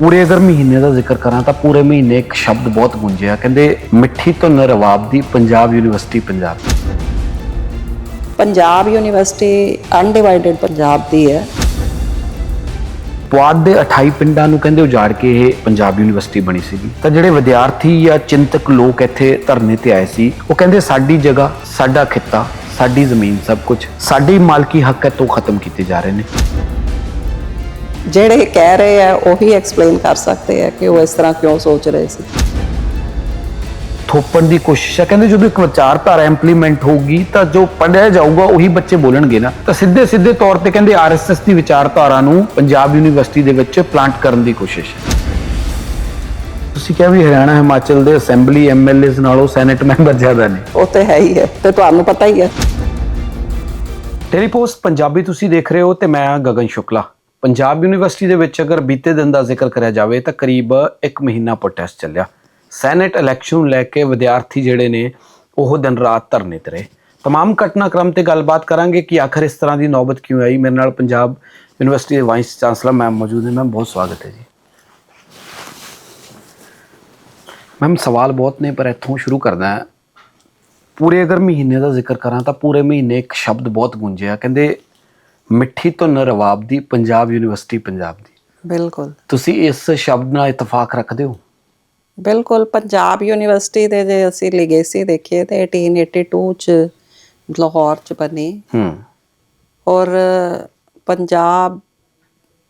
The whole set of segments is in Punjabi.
ਪੂਰੇ ਅਗਰ ਮਹੀਨੇ ਦਾ ਜ਼ਿਕਰ ਕਰਾਂ ਤਾਂ ਪੂਰੇ ਮਹੀਨੇ ਇੱਕ ਸ਼ਬਦ ਬਹੁਤ ਗੂੰਜਿਆ। ਕਹਿੰਦੇ ਮਿੱਠੀ ਧੁਨ ਰਵਾਬ ਦੀ Punjab university Punjab. Punjab university undivided Punjab ਦੀ ਹੈ। ਪੁਆਧ ਦੇ 28 ਪਿੰਡਾਂ ਨੂੰ ਕਹਿੰਦੇ ਉਜਾੜ ਕੇ ਇਹ ਪੰਜਾਬ ਯੂਨੀਵਰਸਿਟੀ ਬਣੀ ਸੀਗੀ। ਤਾਂ ਜਿਹੜੇ ਵਿਦਿਆਰਥੀ ਜਾਂ ਚਿੰਤਕ ਲੋਕ ਇੱਥੇ ਧਰਨੇ ਤੇ ਆਏ ਸੀ ਉਹ ਕਹਿੰਦੇ ਸਾਡੀ ਜਗ੍ਹਾ ਸਾਡਾ ਖਿੱਤਾ ਸਾਡੀ ਜ਼ਮੀਨ ਸਭ ਕੁਝ ਸਾਡੀ ਮਾਲਕੀ ਹੱਕ ਹੈ ਤੋਂ ਖਤਮ ਕੀਤੇ ਜਾ ਰਹੇ ਨੇ। ਜਿਹੜੇ ਕਹਿ ਰਹੇ ਆ ਉਹੀ ਐਕਸਪਲੇਨ ਕਰ ਸਕਦੇ ਆ ਕਿ ਉਹ ਇਸ ਤਰ੍ਹਾਂ ਕਿਉਂ ਸੋਚ ਰਹੇ ਸੀ। ਥੋਪਣ ਦੀ ਕੋਸ਼ਿਸ਼ ਹੈ ਕਹਿੰਦੇ ਜਦੋਂ ਇੱਕ ਵਿਚਾਰਧਾਰਾ ਇੰਪਲੀਮੈਂਟ ਹੋਊਗੀ ਤਾਂ ਜੋ ਪੜਿਆ ਜਾਊਗਾ ਉਹੀ ਬੱਚੇ ਬੋਲਣਗੇ ਨਾ। ਤਾਂ ਸਿੱਧੇ ਸਿੱਧੇ ਤੌਰ ਤੇ ਕਹਿੰਦੇ ਆਰਐਸਐਸ ਦੀ ਵਿਚਾਰਧਾਰਾ ਨੂੰ ਪੰਜਾਬ ਯੂਨੀਵਰਸਿਟੀ ਦੇ ਵਿੱਚ ਪਲਾਂਟ ਕਰਨ ਦੀ ਕੋਸ਼ਿਸ਼ ਹੈ। ਤੁਸੀਂ ਕਿਹਾ ਵੀ ਹਰਿਆਣਾ ਹਿਮਾਚਲ ਦੇ ਅਸੈਂਬਲੀ ਐਮਐਲਏਸ ਨਾਲੋਂ ਸੈਨੇਟ ਮੈਂਬਰ ਜ਼ਿਆਦਾ ਨੇ। ਉਹ ਤੇ ਹੈ ਹੀ ਹੈ ਤੇ ਤੁਹਾਨੂੰ ਪਤਾ ਹੀ ਹੈ। ਟੈਲੀਪੋਸਟ ਪੰਜਾਬੀ ਤੁਸੀਂ ਦੇਖ ਰਹੇ ਹੋ ਤੇ ਮੈਂ ਗਗਨ ਸ਼ੁਕਲਾ। ਪੰਜਾਬ ਯੂਨੀਵਰਸਿਟੀ ਦੇ ਵਿੱਚ ਅਗਰ ਬੀਤੇ ਦਿਨ ਦਾ ਜ਼ਿਕਰ ਕਰਿਆ ਜਾਵੇ ਤਾਂ ਕਰੀਬ 1 ਮਹੀਨਾ ਪ੍ਰੋਟੈਸਟ ਚੱਲਿਆ ਸੈਨੇਟ ਇਲੈਕਸ਼ਨ ਨੂੰ ਲੈ ਕੇ ਵਿਦਿਆਰਥੀ ਜਿਹੜੇ ਨੇ ਉਹ ਦਿਨ ਰਾਤ ਧਰਨੇ ਤੇ ਰਹੇ तमाम ਘਟਨਾਕ੍ਰਮ ਤੇ ਗੱਲਬਾਤ ਕਰਾਂਗੇ ਕਿ ਆਖਰ ਇਸ ਤਰ੍ਹਾਂ ਦੀ ਨੌਬਤ ਕਿਉਂ ਆਈ ਮੇਰੇ ਨਾਲ ਪੰਜਾਬ ਯੂਨੀਵਰਸਿਟੀ ਦੇ ਵਾਈਸ ਚਾਂਸਲਰ ਮੈਮ ਮੌਜੂਦ ਨੇ ਮੈਮ ਬਹੁਤ ਸਵਾਗਤ ਹੈ ਜੀ ਮੈਮ ਸਵਾਲ ਬਹੁਤ ਨੇ ਪਰ ਇੱਥੋਂ ਸ਼ੁਰੂ ਕਰਦਾ ਹੈ ਪੂਰੇ ਅਗਰ ਮਹੀਨੇ ਦਾ ਜ਼ਿਕਰ ਕਰਾਂ ਤਾਂ ਪੂਰੇ ਮਹੀਨੇ ਇੱਕ ਸ਼ਬਦ ਬਹੁਤ ਗੂੰਜਿਆ ਕਹਿੰਦੇ ਮਿੱਠੀ ਧੁਨ ਰਵਾਬ ਦੀ ਪੰਜਾਬ ਯੂਨੀਵਰਸਿਟੀ ਪੰਜਾਬ ਦੀ। ਬਿਲਕੁਲ। ਤੁਸੀਂ ਇਸ ਸ਼ਬਦ ਨਾਲ ਇਤਫਾਕ ਰੱਖਦੇ ਹੋ? ਬਿਲਕੁਲ ਪੰਜਾਬ ਯੂਨੀਵਰਸਿਟੀ ਦੇ ਜੇ ਅਸੀਂ ਲੈਗੇਸੀ ਦੇਖੀਏ ਤੇ 1882 ਚ ਲਾਹੌਰ ਚ ਬਣੀ। ਹੂੰ। ਔਰ Punjab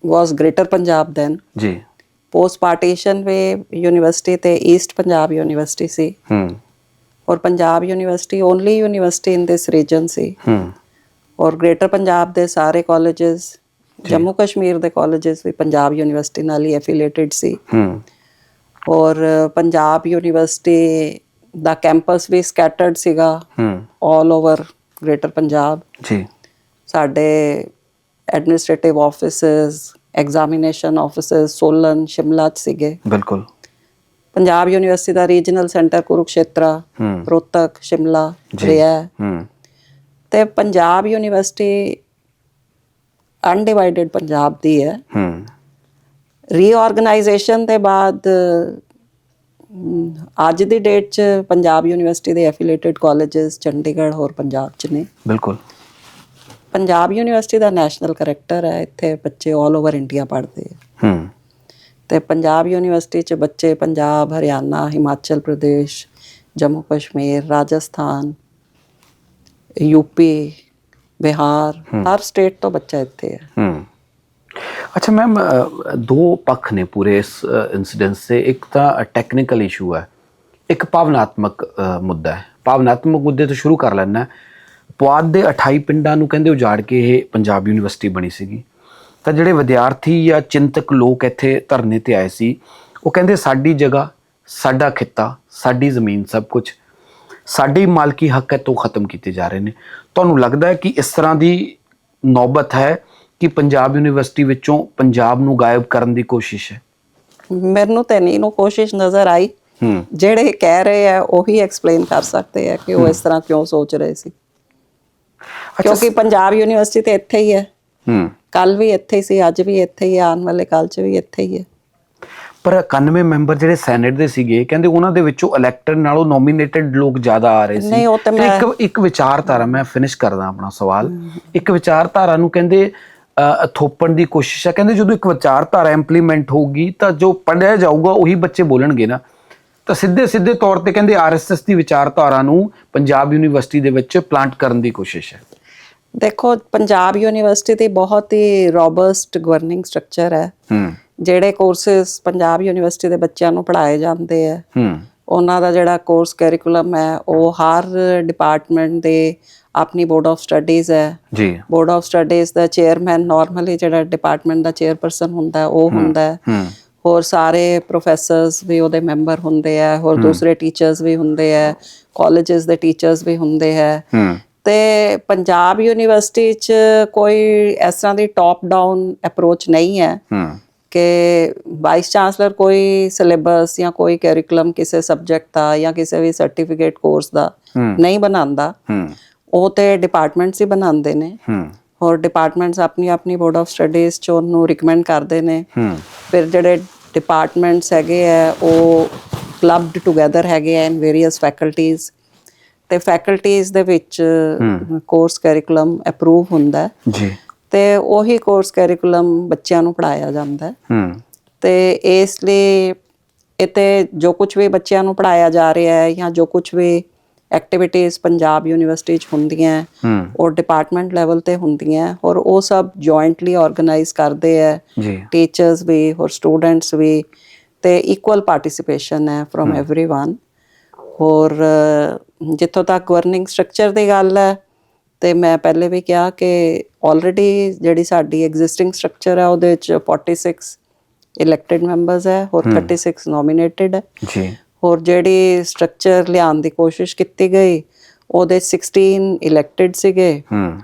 was greater Punjab then ਜੀ। ਪੋਸਟ ਪਾਰਟੀਸ਼ਨ ਵੇ ਯੂਨੀਵਰਸਿਟੀ ਤੇ ਈਸਟ ਪੰਜਾਬ ਯੂਨੀਵਰਸਿਟੀ ਸੀ। ਹੂੰ। ਔਰ Punjab university only university in this region ਸੀ। ਹੂੰ। ਔਰ ਗ੍ਰੇਟਰ ਪੰਜਾਬ ਦੇ ਸਾਰੇ ਕਾਲਜਸ ਜੰਮੂ ਕਸ਼ਮੀਰ ਦੇ ਕਾਲਜਸ ਵੀ ਪੰਜਾਬ ਯੂਨੀਵਰਸਿਟੀ ਨਾਲ ਹੀ ਐਫੀਲੀਏਟਡ ਸੀ। ਹੂੰ। ਔਰ ਪੰਜਾਬ ਯੂਨੀਵਰਸਿਟੀ ਦਾ ਕੈਂਪਸ ਵੀ ਸਕੈਟਰਡ ਸੀਗਾ। ਹੂੰ। 올 ਓਵਰ ਗ੍ਰੇਟਰ ਪੰਜਾਬ। ਜੀ। ਸਾਡੇ administrative offices examination offices Solan Shimla ਚ ਸੀਗੇ। ਬਿਲਕੁਲ। ਪੰਜਾਬ ਯੂਨੀਵਰਸਿਟੀ ਦਾ ਰੀਜਨਲ ਸੈਂਟਰ ਕੁਰੂਕਸ਼ੇਤਰਾ ਰੋਹਤਕ ਸ਼ਿਮਲਾ ਜੀ। ਰਿਹਾ ਹੂੰ। ਤੇ ਪੰਜਾਬ ਯੂਨੀਵਰਸਿਟੀ ਅਨਡਿਵਾਈਡਡ ਪੰਜਾਬ ਦੀ ਹੈ। ਹੂੰ। ਰੀਆਰਗੇਨਾਈਜੇਸ਼ਨ ਦੇ ਬਾਅਦ ਅੱਜ ਦੀ ਡੇਟ 'ਚ ਪੰਜਾਬ ਯੂਨੀਵਰਸਿਟੀ ਦੇ ਐਫੀਲੀਏਟਡ ਕਾਲਜਸ ਚੰਡੀਗੜ੍ਹ ਹੋਰ ਪੰਜਾਬ 'ਚ ਨੇ। ਬਿਲਕੁਲ। ਪੰਜਾਬ ਯੂਨੀਵਰਸਿਟੀ ਦਾ ਨੈਸ਼ਨਲ ਕਰੈਕਟਰ ਹੈ ਇੱਥੇ ਬੱਚੇ 올 ਓਵਰ ਇੰਡੀਆ ਪੜ੍ਹਦੇ ਆ। ਹੂੰ। ਤੇ ਪੰਜਾਬ ਯੂਨੀਵਰਸਿਟੀ 'ਚ ਬੱਚੇ ਪੰਜਾਬ ਹਰਿਆਣਾ ਹਿਮਾਚਲ ਪ੍ਰਦੇਸ਼ ਜੰਮੂ ਕਸ਼ਮੀਰ ਰਾਜਸਥਾਨ ਯੂਪੀ ਬਿਹਾਰ ਹਰ ਸਟੇਟ ਤੋਂ ਬੱਚਾ ਇੱਥੇ ਹੈ। ਹੂੰ। ਅੱਛਾ ਮੈਮ ਦੋ ਪੱਖ ਨੇ ਪੂਰੇ ਇਸ ਇਨਸੀਡੈਂਸ ਦੇ। ਇੱਕ ਤਾਂ ਟੈਕਨੀਕਲ ਇਸ਼ੂ ਹੈ। ਇੱਕ ਭਾਵਨਾਤਮਕ ਮੁੱਦਾ ਹੈ। ਭਾਵਨਾਤਮਕ ਮੁੱਦੇ ਤੋਂ ਸ਼ੁਰੂ ਕਰ ਲੈਣਾ ਪੁਆਧ ਦੇ 28 ਪਿੰਡਾਂ ਨੂੰ ਕਹਿੰਦੇ ਉਜਾੜ ਕੇ ਇਹ ਪੰਜਾਬ ਯੂਨੀਵਰਸਿਟੀ ਬਣੀ ਸੀਗੀ। ਤਾਂ ਜਿਹੜੇ ਵਿਦਿਆਰਥੀ ਜਾਂ ਚਿੰਤਕ ਲੋਕ ਇੱਥੇ ਧਰਨੇ ਤੇ ਆਏ ਸੀ ਉਹ ਕਹਿੰਦੇ ਸਾਡੀ ਜਗ੍ਹਾ ਸਾਡਾ ਖਿੱਤਾ ਸਾਡੀ ਜ਼ਮੀਨ ਸਭ ਕੁਝ ਸਾਡੀ ਮਾਲਕੀ ਹੱਕ ਹੈ ਤੋਂ ਖਤਮ ਕੀਤੇ ਜਾ ਰਹੇ ਨੇ। ਤੁਹਾਨੂੰ ਲੱਗਦਾ ਹੈ ਕਿ ਇਸ ਤਰ੍ਹਾਂ ਦੀ ਨੌਬਤ ਹੈ ਕਿ ਪੰਜਾਬ ਯੂਨੀਵਰਸਿਟੀ ਵਿੱਚੋਂ ਪੰਜਾਬ ਨੂੰ ਗਾਇਬ ਕਰਨ ਦੀ ਕੋਸ਼ਿਸ਼ ਹੈ? ਮੈਨੂੰ ਤਾਂ ਨਹੀਂ ਨੂੰ ਕੋਸ਼ਿਸ਼ ਨਜ਼ਰ ਆਈ। ਜਿਹੜੇ ਕਹਿ ਰਹੇ ਆ ਉਹੀ ਐਕਸਪਲੇਨ ਕਰ ਸਕਦੇ ਆ ਕਿ ਉਹ ਇਸ ਤਰ੍ਹਾਂ ਕਿਉਂ ਸੋਚ ਰਹੇ ਸੀ। ਕਿਉਂਕਿ ਪੰਜਾਬ ਯੂਨੀਵਰਸਿਟੀ ਤੇ ਇੱਥੇ ਹੀ ਹੈ। ਹੂੰ। ਕੱਲ ਵੀ ਇੱਥੇ ਹੀ ਸੀ ਅੱਜ ਵੀ ਇੱਥੇ ਹੀ ਹੈ ਆਉਣ ਵਾਲੇ ਕੱਲ 'ਚ ਵੀ ਇੱਥੇ ਹੀ ਹੈ। ਪਰ 91 ਮੈਂਬਰ ਜਿਹੜੇ ਸੈਨੇਟ ਦੇ ਸੀਗੇ ਕਹਿੰਦੇ ਉਹਨਾਂ ਦੇ ਵਿੱਚੋਂ ਇਲੈਕਟਡ ਨਾਲੋਂ ਨੋਮੀਨੇਟਡ ਲੋਕ ਜ਼ਿਆਦਾ ਆ ਰਹੇ ਸੀ। ਨਹੀਂ, ਉਹ ਤਾਂ ਤੇ ਮੈਂ- ਇੱਕ ਇੱਕ ਵਿਚਾਰਧਾਰਾ ਮੈਂ ਫਿਨਿਸ਼ ਕਰਦਾ ਆਪਣਾ ਸਵਾਲ। ਇੱਕ ਵਿਚਾਰਧਾਰਾ ਨੂੰ ਕਹਿੰਦੇ ਥੋਪਣ ਦੀ ਕੋਸ਼ਿਸ਼ ਹੈ ਕਹਿੰਦੇ ਜਦੋਂ ਇੱਕ ਵਿਚਾਰਧਾਰਾ ਇੰਪਲੀਮੈਂਟ ਹੋਊਗੀ ਤਾਂ ਜੋ ਪੜਿਆ ਜਾਊਗਾ ਉਹੀ ਬੱਚੇ ਬੋਲਣਗੇ ਨਾ। ਤਾਂ ਸਿੱਧੇ ਸਿੱਧੇ ਤੌਰ ਤੇ ਕਹਿੰਦੇ ਆਰਐਸਐਸ ਦੀ ਵਿਚਾਰਧਾਰਾ ਨੂੰ ਪੰਜਾਬ ਯੂਨੀਵਰਸਿਟੀ ਦੇ ਵਿੱਚ ਪਲਾਂਟ ਕਰਨ ਦੀ ਕੋਸ਼ਿਸ਼ ਹੈ। ਦੇਖੋ ਪੰਜਾਬ ਯੂਨੀਵਰਸਿਟੀ ਦੀ ਬਹੁਤ ਹੀ ਰੋਬਸਟ ਗਵਰਨਿੰਗ ਸਟਰਕਚਰ ਹੈ। ਹੂੰ ਜਿਹੜੇ ਕੋਰਸਸ ਪੰਜਾਬ ਯੂਨੀਵਰਸਿਟੀ ਦੇ ਬੱਚਿਆਂ ਨੂੰ ਪੜ੍ਹਾਏ ਜਾਂਦੇ ਆ ਹੂੰ। ਉਹਨਾਂ ਦਾ ਜਿਹੜਾ ਕੋਰਸ ਕਰਿਕੂਲਮ ਹੈ ਉਹ ਹਰ ਡਿਪਾਰਟਮੈਂਟ ਦੇ ਆਪਣੀ ਬੋਰਡ ਆਫ ਸਟੱਡੀਜ਼ ਹੈ। ਜੀ। ਬੋਰਡ ਆਫ ਸਟੱਡੀਜ਼ ਦਾ ਚੇਅਰਮੈਨ ਨਾਰਮਲੀ ਜਿਹੜਾ ਡਿਪਾਰਟਮੈਂਟ ਦਾ ਚੇਅਰਪਰਸਨ ਹੁੰਦਾ ਉਹ ਹੁੰਦਾ ਹੈ। ਹੋਰ ਸਾਰੇ ਪ੍ਰੋਫੈਸਰਸ ਵੀ ਉਹਦੇ ਮੈਂਬਰ ਹੁੰਦੇ ਆ ਹੋਰ ਦੂਸਰੇ ਟੀਚਰਸ ਵੀ ਹੁੰਦੇ ਆ ਕਾਲਜਸ ਦੇ ਟੀਚਰਸ ਵੀ ਹੁੰਦੇ ਆ ਤੇ ਪੰਜਾਬ ਯੂਨੀਵਰਸਿਟੀ ਚ ਕੋਈ ਇਸ ਤਰ੍ਹਾਂ ਦੀ ਟਾਪ ਡਾਊਨ ਅਪਰੋਚ ਨਹੀਂ ਹੂੰ। ਕਿ ਵਾਈਸ ਚਾਂਸਲਰ ਕੋਈ ਸਿਲੇਬਸ ਜਾਂ ਕੋਈ ਕਰਿਕੂਲਮ ਕਿਸੇ ਸਬਜੈਕਟ ਦਾ ਜਾਂ ਕਿਸੇ ਵੀ ਸਰਟੀਫਿਕੇਟ ਕੋਰਸ ਦਾ ਨਹੀਂ ਬਣਾਉਂਦਾ। ਉਹ ਤੇ ਡਿਪਾਰਟਮੈਂਟਸ ਹੀ ਬਣਾਉਂਦੇ ਨੇ। ਹੋਰ ਡਿਪਾਰਟਮੈਂਟਸ ਆਪਣੀ ਆਪਣੀ ਬੋਰਡ ਆਫ ਸਟੱਡੀਜ਼ ਚ ਉਹਨੂੰ ਰეკਮੈਂਡ ਕਰਦੇ ਨੇ। ਫਿਰ ਜਿਹੜੇ ਡਿਪਾਰਟਮੈਂਟਸ ਹੈਗੇ ਆ ਉਹ ਕਲੱਬਡ ਟੁਗੇਦਰ ਹੈਗੇ ਆ ਇਨ ਵੇਰੀਅਸ ਫੈਕਲਟੀਜ਼ ਤੇ ਫੈਕਲਟੀਜ਼ ਦੇ ਵਿੱਚ ਕੋਰਸ ਕਰਿਕੂਲਮ ਅਪਰੂਵ ਹੁੰਦਾ। ਜੀ। ਤੇ ਉਹੀ ਕੋਰਸ ਕਰਿਕੂਲਮ ਬੱਚਿਆਂ ਨੂੰ ਪੜਾਇਆ ਜਾਂਦਾ ਹੈ ਹੂੰ ਤੇ ਇਸ ਲਈ ਇਤੇ ਜੋ ਕੁਝ ਵੀ ਬੱਚਿਆਂ ਨੂੰ ਪੜਾਇਆ ਜਾ ਰਿਹਾ ਹੈ ਜਾਂ ਜੋ ਕੁਝ ਵੀ ਐਕਟੀਵਿਟੀਜ਼ ਪੰਜਾਬ ਯੂਨੀਵਰਸਿਟੀ 'ਚ ਹੁੰਦੀਆਂ ਹੈ, ਹੂੰ ਉਹ ਡਿਪਾਰਟਮੈਂਟ ਲੈਵਲ ਤੇ ਹੁੰਦੀਆਂ ਹੈ ਔਰ ਉਹ ਸਭ ਜੁਆਇੰਟਲੀ ਆਰਗੇਨਾਈਜ਼ ਕਰਦੇ ਹੈ ਜੀ ਟੀਚਰਸ ਵੀ ਔਰ ਸਟੂਡੈਂਟਸ ਵੀ ਤੇ ਇਕੁਅਲ ਪਾਰਟਿਸਿਪੇਸ਼ਨ ਹੈ ਫਰੋਮ एवरीवन ਔਰ ਅ, ਜਿੱਥੋਂ ਤੱਕ ਗਵਰਨਿੰਗ ਸਟਰਕਚਰ ਦੀ ਗੱਲ ਹੈ ਤੇ ਮੈਂ ਪਹਿਲੇ ਵੀ ਕਿਹਾ ਕਿ ਆਲਰੇਡੀ ਜਿਹੜੀ ਸਾਡੀ ਐਗਜ਼ਿਸਟਿੰਗ ਸਟਰਕਚਰ ਹੈ ਉਹਦੇ ਵਿੱਚ 46 ਇਲੈਕਟਿਡ ਮੈਂਬਰਸ ਹੈ ਔਰ 36 ਨੋਮੀਨੇਟਿਡ ਹੈ। ਜੀ। ਔਰ ਜਿਹੜੀ ਸਟਰਕਚਰ ਲਿਆਉਣ ਦੀ ਕੋਸ਼ਿਸ਼ ਕੀਤੀ ਗਈ ਉਹਦੇ 16 ਇਲੈਕਟਿਡ ਸੀਗੇ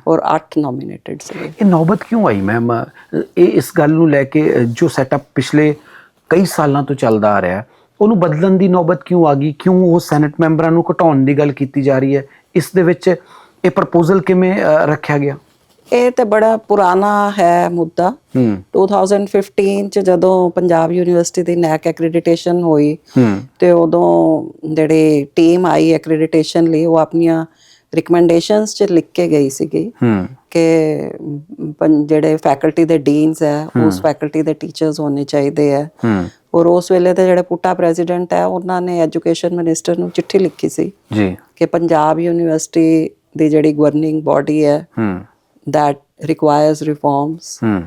ਔਰ 8 ਨੋਮੀਨੇਟਿਡ ਸੀਗੇ। ਇਹ ਨੌਬਤ ਕਿਉਂ ਆਈ ਮੈਮ ਇਹ ਇਸ ਗੱਲ ਨੂੰ ਲੈ ਕੇ ਜੋ ਸੈਟਅਪ ਪਿਛਲੇ ਕਈ ਸਾਲਾਂ ਤੋਂ ਚੱਲਦਾ ਆ ਰਿਹਾ ਉਹਨੂੰ ਬਦਲਣ ਦੀ ਨੌਬਤ ਕਿਉਂ ਆ ਗਈ? ਕਿਉਂ ਉਹ ਸੈਨੇਟ ਮੈਂਬਰਾਂ ਨੂੰ ਘਟਾਉਣ ਦੀ ਗੱਲ ਕੀਤੀ ਜਾ ਰਹੀ ਹੈ? ਇਸ ਦੇ ਵਿੱਚ ਇਹ ਪ੍ਰਪੋਜ਼ਲ ਕਿਵੇਂ ਰੱਖਿਆ ਗਿਆ? ਇਹ ਤੇ ਬੜਾ ਪੁਰਾਣਾ ਹੈ ਮੁੱਦਾ। ਹੂੰ। 2015 ਚ ਜਦੋਂ ਪੰਜਾਬ ਯੂਨੀਵਰਸਿਟੀ ਦੀ ਨੈਕ ਐਕ੍ਰੈਡੀਟੇਸ਼ਨ ਹੋਈ ਤੇ ਉਦੋਂ ਜਿਹੜੀ ਟੀਮ ਆਈ ਐਕ੍ਰੈਡੀਟੇਸ਼ਨ ਲਈ ਉਹ ਆਪਣੀਆਂ ਰਿਕਮੈਂਡੇਸ਼ਨਸ ਚ ਲਿਖ ਕੇ ਗਈ ਸੀਗੀ ਕਿ ਜਿਹੜੇ ਫੈਕਲਟੀ ਦੇ ਡੀਨਸ ਹੈ ਉਸ ਫੈਕਲਟੀ ਦੇ ਟੀਚਰਸ ਹੋਣੇ ਚਾਹੀਦੇ ਹੂੰ। ਔਰ ਉਸ ਵੇਲੇ ਤੇ ਜਿਹੜੇ ਪੁੱਟਾ ਪ੍ਰੈਜ਼ੀਡੈਂਟ ਹੈ ਉਹਨਾਂ ਨੇ ਐਜੂਕੇਸ਼ਨ ਮਿਨਿਸਟਰ ਨੂੰ ਚਿੱਠੀ ਲਿਖੀ ਸੀ ਜੀ। ਕਿ ਪੰਜਾਬ ਯੂਨੀਵਰਸਿਟੀ ਦੀ ਜਿਹੜੀ ਗਵਰਨਿੰਗ ਬਾਡੀ ਹੈ ਹੂੰ। that requires reforms. ਹੂੰ।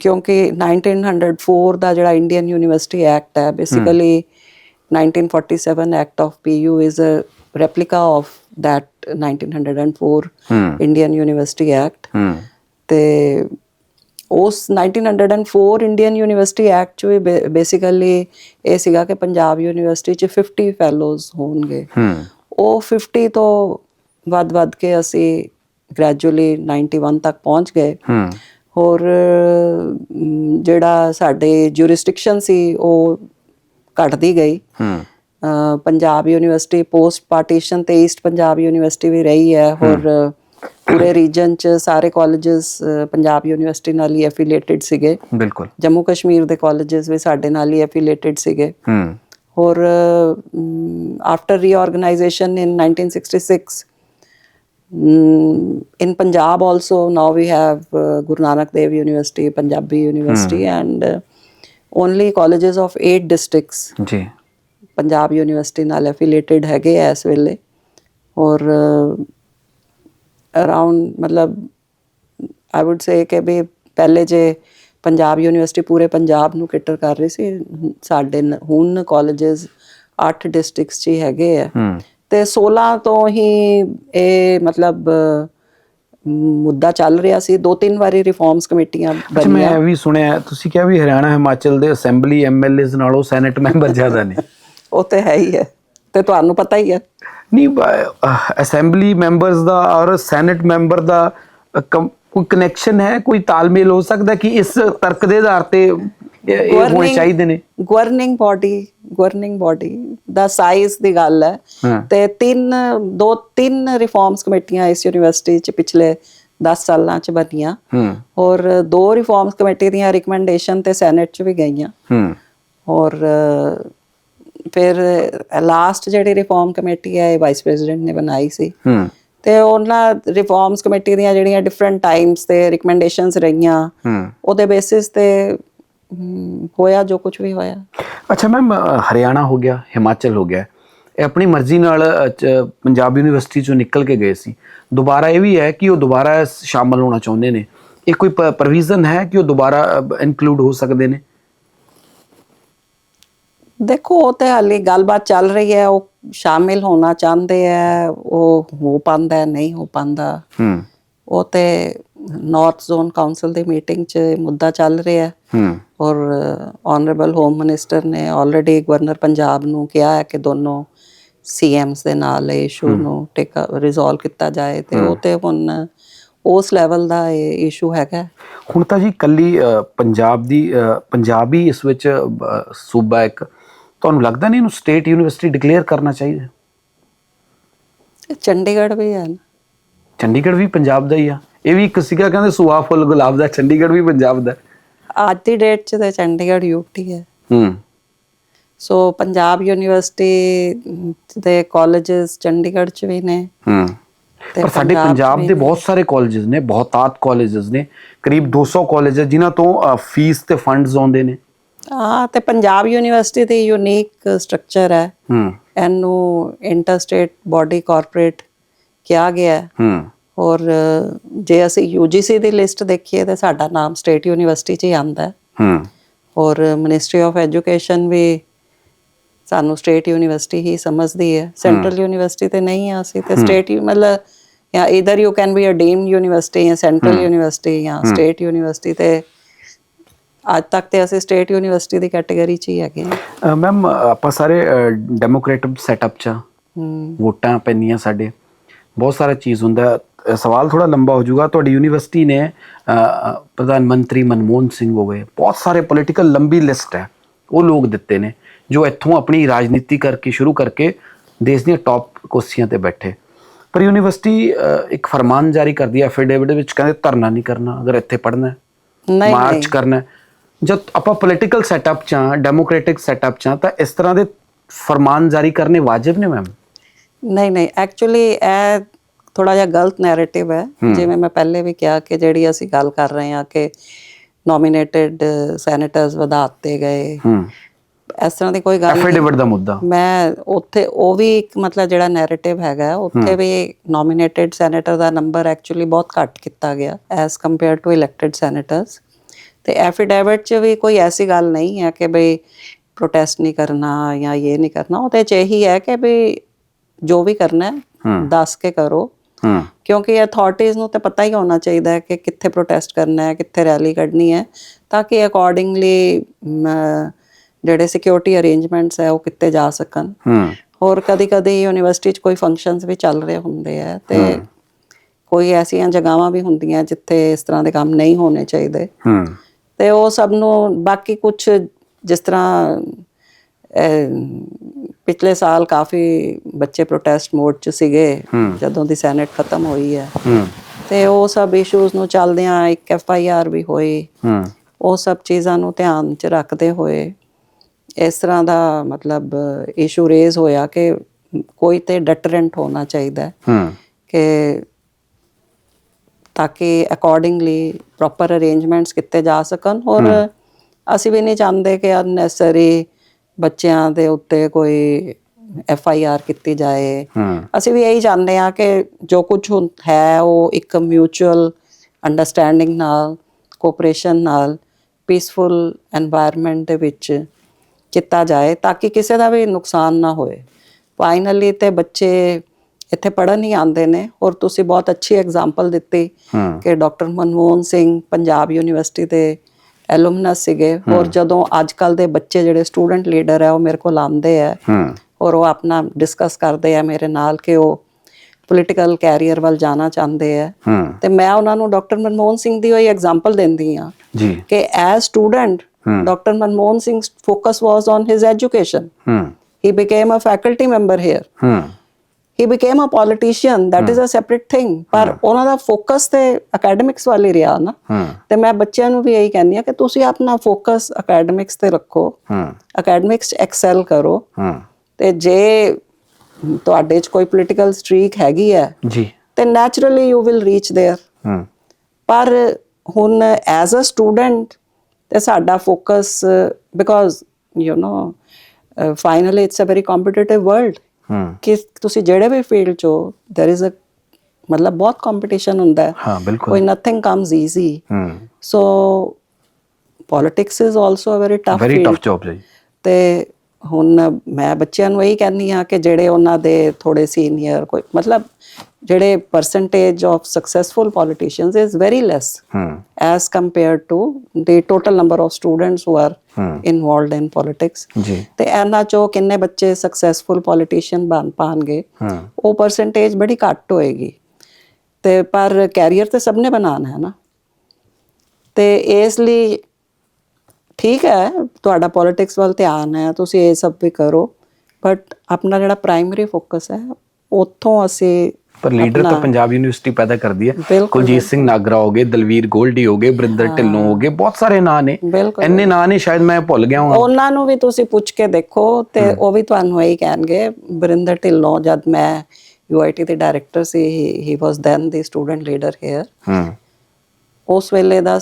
ਕਿਉਂਕਿ 1904 ਦਾ ਜਿਹੜਾ ਇੰਡੀਅਨ ਯੂਨੀਵਰਸਿਟੀ ਐਕਟ ਹੈ basically 1947 act of PU is a replica of that 1904 ਹੂੰ। ਇੰਡੀਅਨ ਯੂਨੀਵਰਸਿਟੀ ਐਕਟ ਤੇ ਉਸ 1904 ਇੰਡੀਅਨ ਯੂਨੀਵਰਸਿਟੀ ਐਕਟ ਚ ਵੀ ਬੇਸਿਕਲੀ ਇਹ ਸੀਗਾ ਕਿ ਪੰਜਾਬ ਯੂਨੀਵਰਸਿਟੀ ਚ 50 ਫੈਲੋਜ਼ ਹੋਣਗੇ। ਉਹ 50 ਤੋਂ ਵੱਧ ਵੱਧ ਕੇ ਅਸੀਂ ਗ੍ਰੈਜੂਅਲੀ 91 ਤੱਕ ਪਹੁੰਚ ਗਏ। ਹੂੰ। ਹੋਰ ਜਿਹੜਾ ਸਾਡੇ ਜੁਰਿਸਡਿਕਸ਼ਨ ਸੀ ਉਹ ਘਟਦੀ ਗਈ। ਹੂੰ। ਪੰਜਾਬ ਯੂਨੀਵਰਸਿਟੀ ਪੋਸਟ ਪਾਰਟੀਸ਼ਨ ਤੇ ਈਸਟ ਪੰਜਾਬ ਯੂਨੀਵਰਸਿਟੀ ਵੀ ਰਹੀ ਹੈ। ਹੋਰ ਪੂਰੇ ਰੀਜਨ ਚ ਸਾਰੇ ਕਾਲਜਸ ਪੰਜਾਬ ਯੂਨੀਵਰਸਿਟੀ ਨਾਲ ਹੀ ਐਫੀਲੀਏਟਡ ਸੀਗੇ। ਬਿਲਕੁਲ। ਜੰਮੂ ਕਸ਼ਮੀਰ ਦੇ ਕਾਲਜਸ ਵੀ ਸਾਡੇ ਨਾਲ ਹੀ ਐਫੀਲੀਏਟਡ ਸੀਗੇ। ਹੂੰ। mm, after reorganization in 1966 mm, in punjab also now we have uh, guru nanak dev university punjabi university and uh, only colleges of eight districts ਜੀ ਪੰਜਾਬ ਯੂਨੀਵਰਸਿਟੀ ਨਾਲ ਐਫੀਲੀਏਟਡ ਹੈਗੇ ਆ ਇਸ ਵੇਲੇ ਔਰ ਅਰਾਊਂਡ ਮਤਲਬ ਆਈ ਊਡ ਸੇ ਕਿ ਵੀ ਪਹਿਲੇ ਜੇ ਪੰਜਾਬ ਯੂਨੀਵਰਸਿਟੀ ਪੂਰੇ ਪੰਜਾਬ ਨੂੰ ਕੇਟਰ ਕਰ ਰਹੀ ਸੀ ਸਾਡੇ ਨ- ਹੁਣ ਕਾਲਜਸ 8 ਡਿਸਟ੍ਰਿਕਟਸ 'ਚ ਹੀ ਹੈਗੇ ਆ ਹੂੰ ਤੇ 16 ਤੋਂ ਹੀ ਇਹ ਮਤਲਬ ਮੁੱਦਾ ਚੱਲ ਰਿਹਾ ਸੀ। ਦੋ ਤਿੰਨ ਵਾਰੀ ਰਿਫਾਰਮਸ ਕਮੇਟੀਆਂ ਬਣੀਆਂ। ਮੈਂ ਵੀ ਸੁਣਿਆ ਤੁਸੀਂ ਕਿਹਾ ਵੀ ਹਰਿਆਣਾ ਹਿਮਾਚਲ ਦੇ ਅਸੈਂਬਲੀ ਐਮਐਲਏਸ ਨਾਲੋਂ ਸੈਨੇਟ ਮੈਂਬਰ ਜ਼ਿਆਦਾ ਨੇ। ਉਹ ਤੇ ਹੈ ਹੀ ਹੈ। ਤੇ ਤੁਹਾਨੂੰ ਪਤਾ ਹੀ ਹੈ। ਨਹੀਂ ਅਸੈਂਬਲੀ ਮੈਂਬਰਸ ਦਾ ਔਰ ਸੈਨੇਟ ਮੈਂਬਰ ਦਾ ਕੋਈ ਕਨੈਕਸ਼ਨ ਹੈ? ਕੋਈ ਤਾਲਮੇਲ ਹੋ ਸਕਦਾ ਕਿ ਇਸ ਤਰਕ ਦੇ ਆਧਾਰ ਤੇ ਇਹ- ਹੋਣੇ ਚਾਹੀਦੇ ਨੇ। ਗਵਰਨਿੰਗ ਬਾਡੀ ਗਵਰਨਿੰਗ ਬਾਡੀ ਦਾ ਸਾਈਜ਼ ਦੀ ਗੱਲ ਹੈ। ਤੇ ਤਿੰਨ ਦੋ ਤਿੰਨ ਰਿਫਾਰਮਸ ਕਮੇਟੀਆਂ ਇਸ ਯੂਨੀਵਰਸਿਟੀ ਚ ਪਿਛਲੇ 10 ਸਾਲਾਂ ਚ ਬਣੀਆਂ। ਔਰ ਦੋ ਰਿਫਾਰਮਸ ਕਮੇਟੀ ਦੀਆਂ ਰਿਕਮੈਂਡੇਸ਼ਨ ਤੇ ਸੈਨੇਟ ਚ ਵੀ ਗਈਆਂ। ਔਰ ਫਿਰ ਲਾਸਟ ਜਿਹੜੀ ਰਿਫਾਰਮ ਕਮੇਟੀ ਹੈ ਇਹ ਵਾਈਸ ਪ੍ਰੈਜ਼ੀਡੈਂਟ ਨੇ ਬਣਾਈ ਸੀ। ਤੇ ਉਹਨਾਂ ਰਿਫਾਰਮਸ ਕਮੇਟੀ ਦੀਆਂ ਜਿਹੜੀਆਂ ਡਿਫਰੈਂਟ ਟਾਈਮਸ ਤੇ ਰਿਕਮੈਂਡੇਸ਼ਨਸ ਰਹੀਆਂ। ਉਹਦੇ ਬੇਸਿਸ ਤੇ ਹੋਇਆ ਜੋ ਕੁਝ ਵੀ ਹੋਇਆ। ਅੱਛਾ ਮੈਮ ਹਰਿਆਣਾ ਹੋ ਗਿਆ ਹਿਮਾਚਲ ਹੋ ਗਿਆ ਇਹ ਆਪਣੀ ਮਰਜ਼ੀ ਨਾਲ ਪੰਜਾਬ ਯੂਨੀਵਰਸਿਟੀ ਚੋਂ ਨਿਕਲ ਕੇ ਗਏ ਸੀ। ਦੁਬਾਰਾ ਇਹ ਵੀ ਹੈ ਕਿ ਉਹ ਦੁਬਾਰਾ ਸ਼ਾਮਲ ਹੋਣਾ ਚਾਹੁੰਦੇ ਨੇ। ਇਹ ਕੋਈ ਪ੍ਰੋਵੀਜ਼ਨ ਹੈ ਕਿ ਉਹ ਦੁਬਾਰਾ ਇਨਕਲੂਡ ਹੋ ਸਕਦੇ ਨੇ? ਦੇਖੋ ਉਹ ਤੇ ਹਾਲੇ ਗੱਲਬਾਤ ਚੱਲ ਰਹੀ ਹੈ ਉਹ ਸ਼ਾਮਿਲ ਹੋਣਾ ਚਾਹੁੰਦੇ ਆ ਉਹ ਹੋ ਪਾਉਂਦਾ ਨਹੀਂ ਹੋ ਪਾਉਂਦਾ। ਹੂੰ। ਉਹ ਤੇ ਨਾਰਥ ਜ਼ੋਨ ਕਾਉਂਸਲ ਦੀ ਮੀਟਿੰਗ 'ਚ ਇਹ ਮੁੱਦਾ ਚੱਲ ਰਿਹਾ ਹੈ। ਔਰ ਆਨਰੇਬਲ ਹੋਮ ਮਿਨਿਸਟਰ ਨੇ ਆਲਰੇਡੀ ਗਵਰਨਰ ਪੰਜਾਬ ਨੂੰ ਕਿਹਾ ਹੈ ਕਿ ਦੋਨੋਂ ਸੀਐਮਸ ਦੇ ਨਾਲ ਇਹ ਇਸ਼ੂ ਨੂੰ ਟੇਕ ਰਿਜ਼ੋਲਵ ਕੀਤਾ ਜਾਏ ਤੇ ਉਹ ਤੇ ਹੁਣ ਉਸ ਲੈਵਲ ਦਾ ਇਹ ਇਸ਼ੂ ਹੈਗਾ। ਹੁਣ ਤਾਂ ਜੀ ਕੱਲੀ ਪੰਜਾਬ ਦੀ ਪੰਜਾਬ ਇਸ ਵਿੱਚ ਸੂਬਾ ਇੱਕ ਤੁਹਾਨੂੰ ਲੱਗਦਾ ਨਹੀਂ ਇਹਨੂੰ ਸਟੇਟ ਯੂਨੀਵਰਸਿਟੀ ਡਿਕਲੇਅਰ ਕਰਨਾ ਚਾਹੀਦਾ? ਚੰਡੀਗੜ੍ਹ ਵੀ ਹੈ ਚੰਡੀਗੜ੍ਹ ਵੀ ਪੰਜਾਬ ਦਾ ਹੀ ਆ। ਇਹ ਵੀ ਇੱਕ ਸੀਗਾ ਕਹਿੰਦੇ ਸੁਆ ਫੁੱਲ ਗੁਲਾਬ ਦਾ ਚੰਡੀਗੜ੍ਹ ਵੀ ਪੰਜਾਬ ਦਾ। ਅੱਜ ਦੀ ਡੇਟ 'ਚ ਤਾਂ ਚੰਡੀਗੜ੍ਹ ਯੂਟੀ ਹੈ। ਹੂੰ। ਸੋ ਪੰਜਾਬ ਯੂਨੀਵਰਸਿਟੀ ਦੇ ਕਾਲਜਸ ਚੰਡੀਗੜ੍ਹ 'ਚ ਵੀ ਨੇ। ਹੂੰ। ਤੇ ਪਰ ਸਾਡੇ ਪੰਜਾਬ ਦੇ ਬਹੁਤ ਸਾਰੇ ਕਾਲਜਸ ਨੇ ਬਹੁਤਾਤ ਕਾਲਜਸ ਨੇ। ਕਰੀਬ 200 ਕਾਲਜ ਜਿਨ੍ਹਾਂ ਤੋਂ ਫੀਸ ਤੇ ਫੰਡਸ ਆਉਂਦੇ ਨੇ। ਹਾਂ ਤੇ ਪੰਜਾਬ ਯੂਨੀਵਰਸਿਟੀ ਦੀ ਯੂਨੀਕ ਸਟਰਕਚਰ ਹੈ। ਹੂੰ। ਇਹਨੂੰ ਇੰਟਰਸਟੇਟ ਬਾਡੀ ਕਾਰਪੋਰੇਟ ਕਿਹਾ ਗਿਆ ਹੈ। ਹੂੰ। ਔਰ ਜੇ ਅਸੀਂ UGC ਦੀ ਲਿਸਟ ਦੇਖੀਏ ਤੇ ਸਾਡਾ ਨਾਮ ਸਟੇਟ ਯੂਨੀਵਰਸਿਟੀ 'ਚ ਹੀ ਆਂਦਾ ਹੈ। ਔਰ ਮਿਨਿਸਟਰੀ ਆਫ ਐਜੂਕੇਸ਼ਨ ਵੀ ਸਾਨੂੰ ਸਟੇਟ ਯੂਨੀਵਰਸਿਟੀ ਹੀ ਸਮਝਦੀ ਹੈ। ਸੈਂਟਰਲ ਯੂਨੀਵਰਸਿਟੀ ਤੇ ਨਹੀਂ ਆ ਅਸੀਂ ਤੇ ਸਟੇਟ ਮਤਲਬ ਜਾਂ ਇਧਰ you can be a deemed university ਜਾਂ ਸੈਂਟਰਲ ਯੂਨੀਵਰਸਿਟੀ ਜਾਂ ਸਟੇਟ ਯੂਨੀਵਰਸਿਟੀ ਤੇ ਅੱਜ ਤੱਕ ਤੇ ਅਸੀਂ ਸਟੇਟ ਯੂਨੀਵਰਸਿਟੀ ਦੀ ਕੈਟਾਗਰੀ 'ਚ ਹੀ ਹੈਗੇ ਹਾਂ। ਮੈਮ ਆਪਾਂ ਸਾਰੇ ਡੈਮੋਕ੍ਰੇਟਿਕ ਸੈਟਅਪ ਚ ਵੋਟਾਂ ਪੈਂਦੀਆਂ ਸਾਡੇ। ਬਹੁਤ ਸਾਰਾ ਚੀਜ਼ ਹੁੰਦਾ। ਸਵਾਲ ਥੋੜਾ ਲੰਬਾ ਹੋ ਜਾਊਗਾ। ਤੁਹਾਡੀ ਯੂਨੀਵਰਸਿਟੀ ਨੇ ਪ੍ਰਧਾਨ ਮੰਤਰੀ ਮਨਮੋਹਨ ਸਿੰਘ ਹੋ ਗਏ। ਬਹੁਤ ਸਾਰੇ ਪੋਲੀਟੀਕਲ ਲੰਬੀ ਲਿਸਟ ਹੈ। ਉਹ ਲੋਕ ਦਿੱਤੇ ਨੇ ਜੋ ਇੱਥੋਂ ਆਪਣੀ ਰਾਜਨੀਤੀ ਕਰਕੇ ਸ਼ੁਰੂ ਕਰਕੇ ਦੇਸ਼ ਦੀਆਂ ਟੌਪ ਕੁਰਸੀਆਂ ਤੇ ਬੈਠੇ। ਪਰ ਯੂਨੀਵਰਸਿਟੀ ਇੱਕ ਫਰਮਾਨ ਜਾਰੀ ਕਰਦੀ ਹੈ ਐਫੀਡੇਵਿਟ ਵਿੱਚ ਕਹਿੰਦੇ ਧਰਨਾ ਨਹੀਂ ਕਰਨਾ ਅਗਰ ਇੱਥੇ ਪੜ੍ਹਨਾ ਹੈ ਨਹੀਂ ਮਾਰਚ ਕਰਨਾ। ਜਦ ਆਪਾਂ ਪੋਲੀਟੀਕਲ ਸੈਟਅਪ ਚ ਡੈਮੋਕ੍ਰੈਟਿਕ ਸੈਟਅਪ ਚ ਤਾਂ ਇਸ ਤਰ੍ਹਾਂ ਦੇ ਫਰਮਾਨ ਜਾਰੀ ਕਰਨੇ ਵਾਜਿਬ ਨੇ ਮੈਮ ਨਹੀਂ ਨਹੀਂ। ਐਕਚੁਅਲੀ ਇਹ ਥੋੜਾ ਜਿਹਾ ਗਲਤ ਨੈਰੇਟਿਵ ਹੈ। ਜਿਵੇਂ ਮੈਂ ਪਹਿਲੇ ਵੀ ਕਿਹਾ ਕਿ ਜਿਹੜੀ ਅਸੀਂ ਗੱਲ ਕਰ ਰਹੇ ਹਾਂ ਕਿ ਨੋਮੀਨੇਟਿਡ ਸੈਨੇਟਰਸ ਵਧਾ ਦਿੱਤੇ ਗਏ ਇਸ ਤਰ੍ਹਾਂ ਦੀ ਕੋਈ ਗੱਲ ਨਹੀਂ। ਐਫੀਡੇਵਿਟ ਦਾ ਮੁੱਦਾ। ਮੈਂ ਉੱਥੇ ਉਹ ਵੀ ਇੱਕ ਮਤਲਬ ਜਿਹੜਾ ਨੈਰੇਟਿਵ ਹੈਗਾ ਉੱਥੇ ਵੀ ਨੋਮੀਨੇਟਿਡ ਸੈਨੇਟਰ ਦਾ ਨੰਬਰ ਐਕਚੁਅਲੀ ਬਹੁਤ ਘੱਟ ਕੀਤਾ ਗਿਆ as compare to elected senators ਤੇ ਐਫੀਡੇਵਿਟ 'ਚ ਵੀ ਕੋਈ ਐਸੀ ਗੱਲ ਨਹੀਂ ਹੈ ਕਿ ਬਈ ਪ੍ਰੋਟੈਸਟ ਨਹੀਂ ਕਰਨਾ ਜਾਂ ਇਹ ਨਹੀਂ ਕਰਨਾ। ਉਹਦੇ 'ਚ ਇਹੀ ਹੈ ਕਿ ਵੀ ਜੋ ਵੀ ਕਰਨਾ ਹੈ। ਦੱਸ ਕੇ ਕਰੋ। ਹੂੰ। ਕਿਉਂਕਿ ਅਥਾਰਟੀਜ਼ ਨੂੰ ਤਾਂ ਪਤਾ ਹੀ ਹੋਣਾ ਚਾਹੀਦਾ ਹੈ ਕਿ ਕਿੱਥੇ ਪ੍ਰੋਟੈਸਟ ਕਰਨਾ ਹੈ ਕਿੱਥੇ ਰੈਲੀ ਕੱਢਣੀ ਹੈ ਤਾਂ ਕਿ ਅਕੋਰਡਿੰਗਲੀ ਜਿਹੜੇ ਸਿਕਿਉਰਿਟੀ ਅਰੇਂਜਮੈਂਟਸ ਹੈ ਉਹ ਕਿੱਥੇ ਜਾ ਸਕਣ। ਹੋਰ ਕਦੀ ਕਦੀ ਯੂਨੀਵਰਸਿਟੀ 'ਚ ਕੋਈ ਫੰਕਸ਼ਨਸ ਵੀ ਚੱਲ ਰਹੇ ਹੁੰਦੇ ਆ ਤੇ ਕੋਈ ਐਸੀਆਂ ਜਗ੍ਹਾਵਾਂ ਵੀ ਹੁੰਦੀਆਂ ਜਿੱਥੇ ਇਸ ਤਰ੍ਹਾਂ ਦੇ ਕੰਮ ਨਹੀਂ ਹੋਣੇ ਚਾਹੀਦੇ। ਹੂੰ। ਤੇ ਉਹ ਸਭ ਨੂੰ ਬਾਕੀ ਕੁਝ ਜਿਸ ਤਰ੍ਹਾਂ ਪਿਛਲੇ ਸਾਲ ਕਾਫੀ ਬੱਚੇ ਪ੍ਰੋਟੈਸਟ ਮੋਡ 'ਚ ਸੀਗੇ ਜਦੋਂ ਦੀ ਸੈਨੇਟ ਖਤਮ ਹੋਈ ਹੈ। ਤੇ ਉਹ ਸਭ ਇਸ਼ੂਜ਼ ਨੂੰ ਚੱਲਦਿਆਂ ਇੱਕ ਐਫ ਆਈ ਆਰ ਵੀ ਹੋਈ। ਉਹ ਸਭ ਚੀਜ਼ਾਂ ਨੂੰ ਧਿਆਨ 'ਚ ਰੱਖਦੇ ਹੋਏ ਇਸ ਤਰ੍ਹਾਂ ਦਾ ਮਤਲਬ ਇਸ਼ੂ ਰੇਜ਼ ਹੋਇਆ ਕਿ ਕੋਈ ਤੇ ਡਿਟਰੈਂਟ ਹੋਣਾ ਚਾਹੀਦਾ ਹੂੰ ਕਿ ਤਾਂ ਕਿ ਅਕੋਰਡਿੰਗਲੀ ਪ੍ਰੋਪਰ ਅਰੇਂਜਮੈਂਟਸ ਕੀਤੇ ਜਾ ਸਕਣ। ਔਰ ਅਸੀਂ ਵੀ ਨਹੀਂ ਚਾਹੁੰਦੇ ਕਿ ਅਨਨੈਸਰੀ ਬੱਚਿਆਂ ਦੇ ਉੱਤੇ ਕੋਈ ਐਫ ਆਈ ਆਰ ਕੀਤੀ ਜਾਏ। ਅਸੀਂ ਵੀ ਇਹੀ ਚਾਹੁੰਦੇ ਆ ਕਿ ਜੋ ਕੁਝ ਹੈ ਉਹ ਇੱਕ ਮਿਊਚੁਅਲ ਅੰਡਰਸਟੈਂਡਿੰਗ ਨਾਲ ਕੋਆਪਰੇਸ਼ਨ ਨਾਲ ਪੀਸਫੁਲ এনवायरमेंट ਦੇ ਵਿੱਚ ਕੀਤਾ ਜਾਏ ਤਾਂ ਕਿ ਕਿਸੇ ਦਾ ਵੀ ਨੁਕਸਾਨ ਨਾ ਹੋਏ। ਫਾਈਨਲੀ ਤੇ ਬੱਚੇ ਇੱਥੇ ਪੜਨ ਹੀ ਆਉਂਦੇ ਨੇ। ਔਰ ਤੁਸੀਂ ਬਹੁਤ ਅੱਛੀ ਐਗਜ਼ਾਮਪਲ ਦਿੱਤੀ ਕਿ ਡਾਕਟਰ ਮਨਮੋਹਨ ਸਿੰਘ ਪੰਜਾਬ ਯੂਨੀਵਰਸਿਟੀ ਦੇ ਐਲੂਮਨਸ ਸੀਗੇ। ਔਰ ਜਦੋਂ ਅੱਜ ਕੱਲ ਦੇ ਬੱਚੇ ਜਿਹੜੇ ਸਟੂਡੈਂਟ ਲੀਡਰ ਹੈ ਉਹ ਮੇਰੇ ਕੋਲ ਆਉਂਦੇ ਆ। ਔਰ ਉਹ ਆਪਣਾ ਡਿਸਕਸ ਕਰਦੇ ਆ ਮੇਰੇ ਨਾਲ ਕਿ ਉਹ ਪੋਲੀਟੀਕਲ ਕੈਰੀਅਰ ਵੱਲ ਜਾਣਾ ਚਾਹੁੰਦੇ ਆ। ਤੇ ਮੈਂ ਉਹਨਾਂ ਨੂੰ ਡਾਕਟਰ ਮਨਮੋਹਨ ਸਿੰਘ ਦੀ ਉਹੀ ਐਗਜ਼ਾਮਪਲ ਦਿੰਦੀ ਆ ਜੀ। ਕਿ as student doctor Manmohan Singh's focus was on his education ਹੂੰ। Became a faculty member here ਹੂੰ he became a politician that is a separate thing ਪਰ ਉਹਨਾਂ ਦਾ ਫੋਕਸ ਤੇ ਅਕੈਡਮਿਕਸ ਵੱਲ ਹੀ ਰਿਹਾ ਨਾ ਹੂੰ ਤੇ ਮੈਂ ਬੱਚਿਆਂ ਨੂੰ ਵੀ ਇਹੀ ਕਹਿੰਦੀ ਆ ਕਿ ਤੁਸੀਂ ਆਪਣਾ ਫੋਕਸ ਅਕੈਡਮਿਕਸ ਤੇ ਰੱਖੋ ਹੂੰ ਅਕੈਡਮਿਕਸ 'ਚ ਐਕਸੈਲ ਕਰੋ ਹੂੰ ਤੇ ਜੇ ਤੁਹਾਡੇ 'ਚ ਕੋਈ ਪੋਲੀਟੀਕਲ ਸਟ੍ਰੀਕ ਹੈਗੀ ਹੈ ਜੀ ਤੇ naturally you will reach there ਹੂੰ ਪਰ ਹੁਣ ਐਜ਼ ਅ ਸਟੂਡੈਂਟ ਤੇ ਸਾਡਾ focus because you know finally it's uh very competitive world ਹੂੰ ਕਿ ਤੁਸੀਂ ਜਿਹੜੇ ਵੀ ਫੀਲਡ 'ਚ ਹੋ देयर इज अ ਮਤਲਬ ਬਹੁਤ ਕੰਪੀਟੀਸ਼ਨ ਹੁੰਦਾ ਹੈ ਹਾਂ ਬਿਲਕੁਲ ਕੋਈ ਨਥਿੰਗ ਕਮਸ ਈਜ਼ੀ ਹੂੰ so politics is also uh very tough very tough job ਜੀ ਤੇ ਹੁਣ ਮੈਂ ਬੱਚਿਆਂ ਨੂੰ ਇਹੀ ਕਹਿੰਦੀ ਆ ਕਿ ਜਿਹੜੇ ਉਹਨਾਂ ਦੇ ਥੋੜੇ ਸੀਨੀਅਰ ਕੋਈ ਮਤਲਬ ਜਿਹੜੇ percentage of successful politicians is very less ਹੂੰ। compared to the total number of students who are involved in politics. ਜੀ। ਤੇ ਇਹਨਾਂ ਚੋਂ ਕਿੰਨੇ ਬੱਚੇ ਸਕਸੈਸਫੁਲ ਪੋਲੀਟੀਸ਼ੀਅਨ ਬਣ ਪਾਣਗੇ ਹੂੰ। ਉਹ ਪਰਸੈਂਟੇਜ ਬੜੀ ਘੱਟ ਹੋਏਗੀ। ਤੇ ਪਰ ਕੈਰੀਅਰ ਤੇ ਸਭ ਨੇ ਬਣਾਉਣਾ ਹੈ ਨਾ। ਤੇ ਇਸ ਲਈ ਠੀਕ ਹੈ ਤੁਹਾਡਾ ਪੋਲਿਟਿਕਸ ਵੱਲ ਧਿਆਨ ਹੈ ਤੁਸੀਂ ਇਹ ਸਭ ਵੀ ਕਰੋ ਬਟ ਆਪਣਾ ਜਿਹੜਾ ਪ੍ਰਾਇਮਰੀ ਫੋਕਸ ਹੈ ਉੱਥੋਂ ਅਸੀਂ ਪਰ ਲੀਡਰ ਤਾਂ ਪੰਜਾਬ ਯੂਨੀਵਰਸਿਟੀ ਪੈਦਾ ਕਰਦੀ ਹੈ। ਕੁਲਜੀਤ ਸਿੰਘ ਨਾਗਰਾ ਹੋ ਗਏ ਦਲਵੀਰ ਗੋਲਡੀ ਹੋ ਗਏ ਬਰਿੰਦਰ ਢਿੱਲੋਂ ਹੋ ਗਏ ਬਹੁਤ ਸਾਰੇ ਨਾਂ ਨੇ। ਇੰਨੇ ਨਾਂ ਨੇ ਸ਼ਾਇਦ ਮੈਂ ਭੁੱਲ ਗਿਆ ਹਾਂ ਉਹਨਾਂ ਨੂੰ ਵੀ ਤੁਸੀਂ ਪੁੱਛ ਕੇ ਦੇਖੋ ਤੇ ਉਹ ਵੀ ਤੁਹਾਨੂੰ ਇਹੀ ਕਹਿਣਗੇ ਬਰਿੰਦਰ ਢਿੱਲੋਂ ਜਦ ਮੈਂ ਯੂਆਈਟੀ ਦੇ director C he was then the student leader here ਉਸ ਵੇਲੇ ਦਾ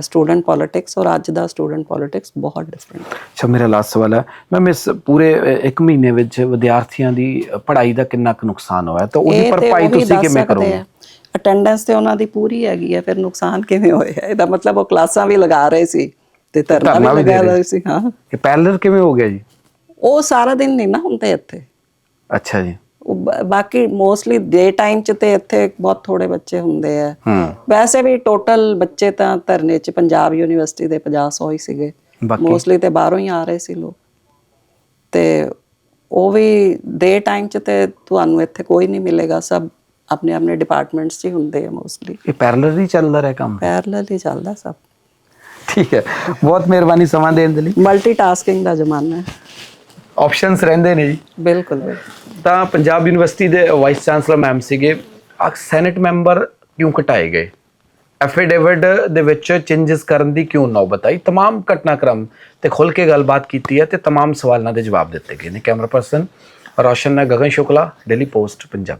ਸਟੂਡੈਂਟ ਪੋਲਿਟਿਕਸ ਔਰ ਅੱਜ ਦਾ ਸਟੂਡੈਂਟ ਪੋਲਿਟਿਕਸ ਬਹੁਤ ਡਿਫਰੈਂਟ ਅੱਛਾ ਮੇਰਾ ਲਾਸਟ ਸਵਾਲ ਹੈ। ਮੈਂ ਇਸ ਪੂਰੇ ਅ, ਇੱਕ ਮਹੀਨੇ ਵਿੱਚ ਵਿਦਿਆਰਥੀਆਂ ਦੀ ਪੜ੍ਹਾਈ ਦਾ ਕਿੰਨਾ ਕੁ ਨੁਕਸਾਨ ਹੋਇਆ? ਤਾਂ ਉਹਦੀ ਭਰਪਾਈ ਤੁਸੀਂ ਕਿਵੇਂ ਕਰੋਗੇ? ਅਟੈਂਡੈਂਸ ਤੇ ਉਹਨਾਂ ਦੀ ਪੂਰੀ ਹੈਗੀ ਹੈ ਫਿਰ ਨੁਕਸਾਨ ਕਿਵੇਂ ਹੋਇਆ? ਇਹਦਾ ਮਤਲਬ ਉਹ ਕਲਾਸਾਂ ਵੀ ਲਗਾ ਰਹੇ ਸੀ ਤੇ ਧਰਨਾ ਵੀ ਲਗਾ ਰਹੇ ਸੀ। ਹਾਂ। ਇਹ ਪੈਰਲਲ ਕਿਵੇਂ ਹੋ ਗਿਆ ਜੀ? ਉਹ ਸਾਰਾ ਦਿਨ ਨਹੀਂ ਨਾ ਹੁੰਦੇ ਇੱਥੇ। ਅੱਛਾ ਜੀ। ਬਾਕੀ ਮੋਸਟਲੀ ਡੇ ਟਾਈਮ ਚ ਤੇ ਇੱਥੇ ਬਹੁਤ ਥੋੜੇ ਬੱਚੇ ਹੁੰਦੇ ਆ। ਵੈਸੇ ਵੀ ਟੋਟਲ ਬੱਚੇ ਤਾਂ ਧਰਨੇ ਚ ਪੰਜਾਬ ਯੂਨੀਵਰਸਿਟੀ ਦੇ 50 100 ਹੀ ਸੀਗੇ। ਮੋਸਟਲੀ ਤੇ ਬਾਹਰੋਂ ਹੀ ਆ ਰਹੇ ਸੀ ਲੋਕ। ਤੇ ਉਹ ਵੀ ਡੇ ਟਾਈਮ ਚ ਤੇ ਤੁਹਾਨੂੰ ਇੱਥੇ ਕੋਈ ਨਹੀਂ ਮਿਲੇਗਾ। ਸਭ ਆਪਣੇ ਆਪਣੇ ਡਿਪਾਰਟਮੈਂਟਸ 'ਚ ਹੀ ਹੁੰਦੇ ਆ ਮੋਸਟਲੀ ਇਹ ਪੈਰਲਲ ਹੀ ਚੱਲਦਾ ਰਿਹਾ ਕੰਮ? ਪੈਰਲਲ ਹੀ ਚੱਲਦਾ ਸਭ। ਠੀਕ ਹੈ। ਬਹੁਤ ਮਿਹਰਬਾਨੀ ਸਮਾਂ ਦੇਣ ਦੇ ਲਈ। ਮਲਟੀਟਾਸਕਿੰਗ ਦਾ ਜ਼ਮਾਨਾ ਹੈ। ਆਪਸ਼ਨਸ ਰਹਿੰਦੇ ਨੇ ਜੀ ਬਿਲਕੁਲ ਬਿਲਕੁਲ। ਤਾਂ ਪੰਜਾਬ ਯੂਨੀਵਰਸਿਟੀ ਦੇ ਵਾਈਸ ਚਾਂਸਲਰ ਮੈਮ ਸੀਗੇ ਆ ਸੈਨੇਟ ਮੈਂਬਰ ਕਿਉਂ ਘਟਾਏ ਗਏ ਐਫੀਡੇਵਿਟ ਦੇ ਵਿੱਚ ਚੇਂਜਸ ਕਰਨ ਦੀ ਕਿਉਂ ਨੌਬਤ ਆਈ तमाम ਘਟਨਾਕ੍ਰਮ ਤੇ ਖੁੱਲ ਕੇ ਗੱਲਬਾਤ ਕੀਤੀ ਹੈ ਤੇ तमाम ਸਵਾਲਾਂ ਦੇ ਜਵਾਬ ਦਿੱਤੇ ਗਏ ਨੇ camera person Roshan Gagan Shukla daily post Punjabi